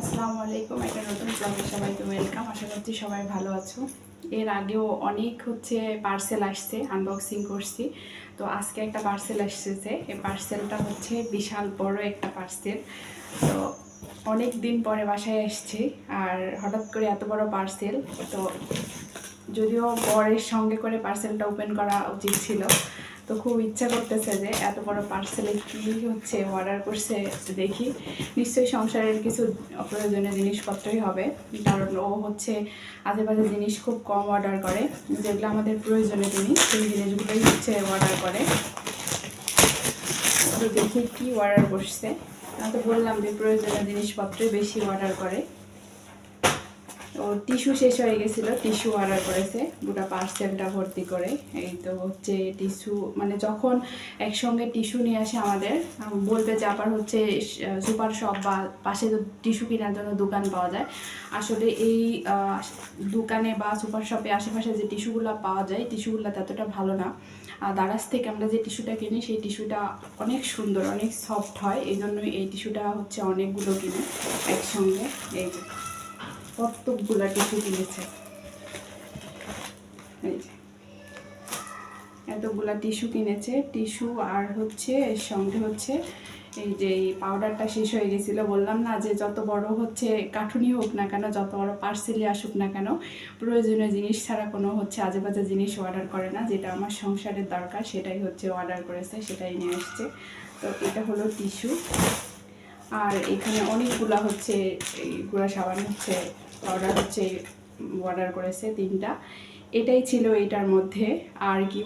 আসসালামু আলাইকুম, একটা নতুন ব্লগে সবাইকে ওয়েলকাম আশা করছি সবাই ভালো আছো। এর আগেও অনেক হচ্ছে পার্সেল আসছে আনবক্সিং করছি। তো আজকে একটা পার্সেল আসছে এই পার্সেলটা হচ্ছে বিশাল বড় একটা পার্সেল তো অনেক দিন পরে বাসায় এসছি, আর হঠাৎ করে এত বড় পার্সেল তো যদিও বরের সঙ্গে করে পার্সেলটা ওপেন করা উচিত ছিল। তো খুব ইচ্ছা করতেছে যে এত বড় পার্সেলে কী হচ্ছে অর্ডার করছে দেখি। নিশ্চয়ই সংসারের কিছু প্রয়োজনীয় জিনিসপত্রই হবে। কারণ ও হচ্ছে বাজে জিনিস খুব কম অর্ডার করে। যেগুলো আমাদের প্রয়োজনীয় জিনিস সেই জিনিসগুলোই হচ্ছে অর্ডার করে। তো দেখি কী অর্ডার করছে আমি তো বললাম যে প্রয়োজনীয় জিনিসপত্রই বেশি অর্ডার করে। তো টিস্যু শেষ হয়ে গেছিল টিস্যু অর্ডার করেছে, গোটা পার্সেলটা ভর্তি করে। এই তো হচ্ছে টিস্যু মানে যখন একসঙ্গে টিস্যু নিয়ে আসে আমাদের বলবে যে আবার হচ্ছে সুপার শপ বা পাশে তো টিস্যু কেনার জন্য দোকান পাওয়া যায়। আসলে এই দোকানে বা সুপার শপে আশেপাশে যে টিস্যুগুলো পাওয়া যায় টিস্যুগুলো ততটা ভালো না। আর দারাজ থেকে আমরা যে টিস্যুটা কিনি, সেই টিস্যুটা অনেক সুন্দর, অনেক সফট হয়। এই জন্যই এই টিস্যুটা হচ্ছে অনেকগুলো কিনি একসঙ্গে। এই কতগুলা টিস্যু কিনেছে এই যে। এতগুলা টিস্যু কিনেছে। টিস্যু আর হচ্ছে, এর সঙ্গে হচ্ছে, এই যে এই পাউডারটা শেষ হয়ে গেছিল। বললাম না যে যত বড় হচ্ছে, কাঠুনি হোক না কেন, যত বড় পার্সেলই আসুক না কেন, প্রয়োজনীয় জিনিস ছাড়া কোনো হচ্ছে আজে বাজে জিনিস অর্ডার করে না। যেটা আমার সংসারের দরকার, সেটাই হচ্ছে অর্ডার করেছে, সেটাই নিয়ে এসছে। তো এটা হলো টিস্যু। আর এখানে অনেকগুলা হচ্ছে এই গুঁড়া সাবান হচ্ছে অর্ডার হচ্ছে অর্ডার করেছে তিনটা। এটাই ছিল এটার মধ্যে। আর কি